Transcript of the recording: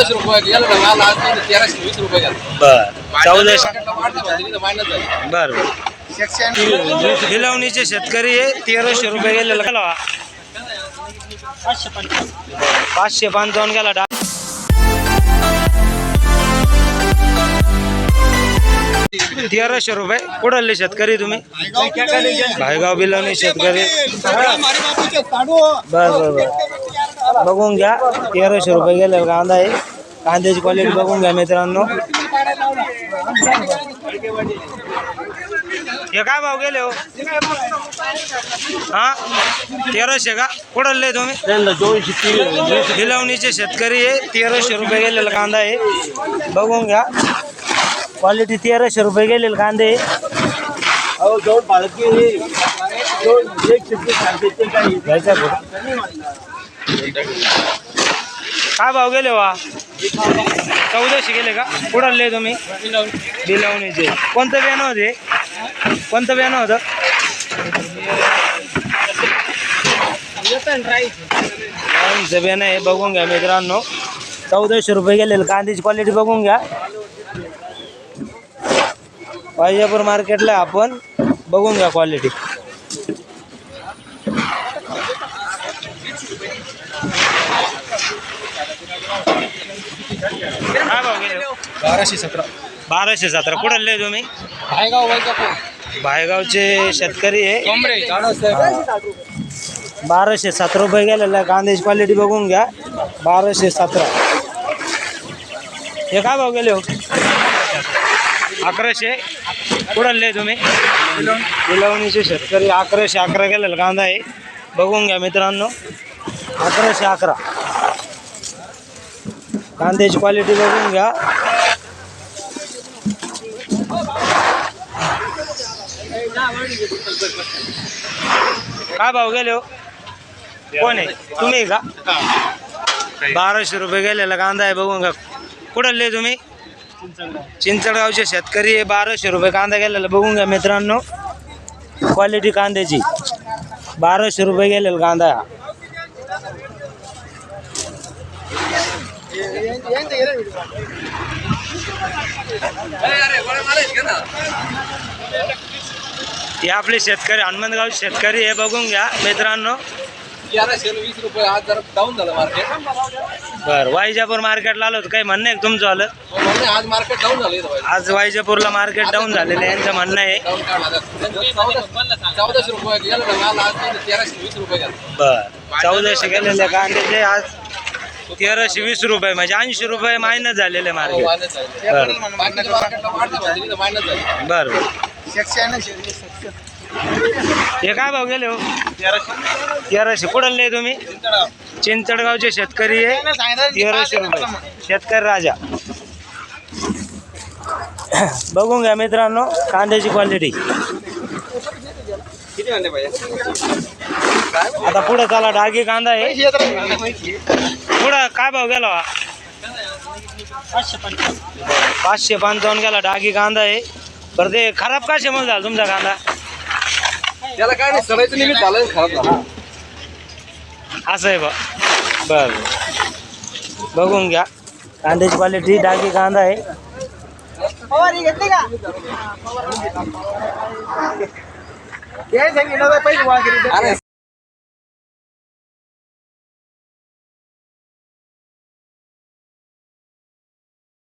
चौदाशे रुपये गेला ना माल आज नाही तर तेराशे वीस रुपये गेला. बर. चौदाशे मार्केटला. बर बर. हिलवणीचे शेतकरी आहे तेराशे रुपये गेलेला गेला पाचशे पंचावन्न गेला डा तेराशे रुपये. कुठले शेतकरी तुम्ही? भायगाव बिलवणी शेतकरी. बर बर बर. बघून घ्या. तेराशे रुपये गेले कांदा आहे कांद्याची क्वालिटी बघून घ्या मित्रांनो. हे काय भाव गेले हो? हा? तेराशे का? कुठले तुम्ही? हिलवणीचे शेतकरी आहे. तेराशे रुपये गेलेला कांदा आहे. बघून घ्या. क्वालिटी तेराशे रुपये गेलेला कांदे आहे. घ्यायचा काय भाव गेले वा चौदाशे गेले का? कुठले तुम्ही? बिलवणीचे कोणतं बियाणं होते? कोणतं बियाणं होतं? बियाणं बियाणं आहे बघून घ्या मित्रांनो. चौदाशे रुपये गेलेलं. कांद्याची क्वालिटी बघून घ्या. वायजापूर मार्केटला आपण बघून घ्या क्वालिटी काय भाव गेले? बाराशे सतरा. बाराशे सतरा. कुठले तुम्ही? भायगाव भायगावचे शेतकरी आहे. बाराशे सतरा रुपये गेलेला आहे. कांद्याची क्वालिटी बघून घ्या. बाराशे सतरा. हे काय भाव गेले हो? अकराशे. कुठले तुम्ही? बिलवणीचे शेतकरी. अकराशे अकरा गेलेला कांदा आहे. बघून घ्या मित्रांनो. अकराशे अकरा. कांद्याची क्वालिटी बघून घ्या. काय भाव गेले हो? कोण आहे? तुम्ही का? बाराशे रुपये गेलेला कांदा आहे बघून घ्या. कुठले तुम्ही? चिंचडगावचे शेतकरी आहे बाराशे रुपये कांदा गेलेला बघून घ्या मित्रांनो. क्वालिटी कांद्याची. बाराशे रुपये गेलेला कांदा आहे हा. हे आपले शेतकरी हनुमंतगाव शेतकरी हे बघून घ्या मित्रांनो. तेराशे वीस रुपये आज जरा डाऊन झालं मार्केट बरं वाईजापूर मार्केटला आलो काही म्हणणं आहे का तुमचं आलं म्हणून आज मार्केट डाऊन झालं आज वाईजापूरला मार्केट डाऊन झालेलं आहे. यांचं म्हणणं आहे. चौदाशे रुपये बर चौदाशे गेलेले कांद्याचे आज तेराशे वीस रुपये म्हणजे ऐंशी रुपये मायनस झालेले हो, मार्केट झालं. बरं. हे काय भाव गेले हो? तेराशे. कुठले तुम्ही? चिंचडगावचे शेतकरी आहे. तेराशे रुपये. शेतकरी राजा. बघून घ्या मित्रांनो कांद्याची क्वालिटी आता पुढे चला डागी कांदा आहे. पुढं काय भाव गेला हा? पाचशे पंचावन्न गेला डागी कांदा आहे. बरं ते खराब का मग झाला तुमचा कांदा? त्याला काय नाही सरायचं निमित्त झालं खराब झालं. असं आहे बा. बर. बघून घ्या. कांद्याची क्वालिटी डागी कांदा आहे. अरे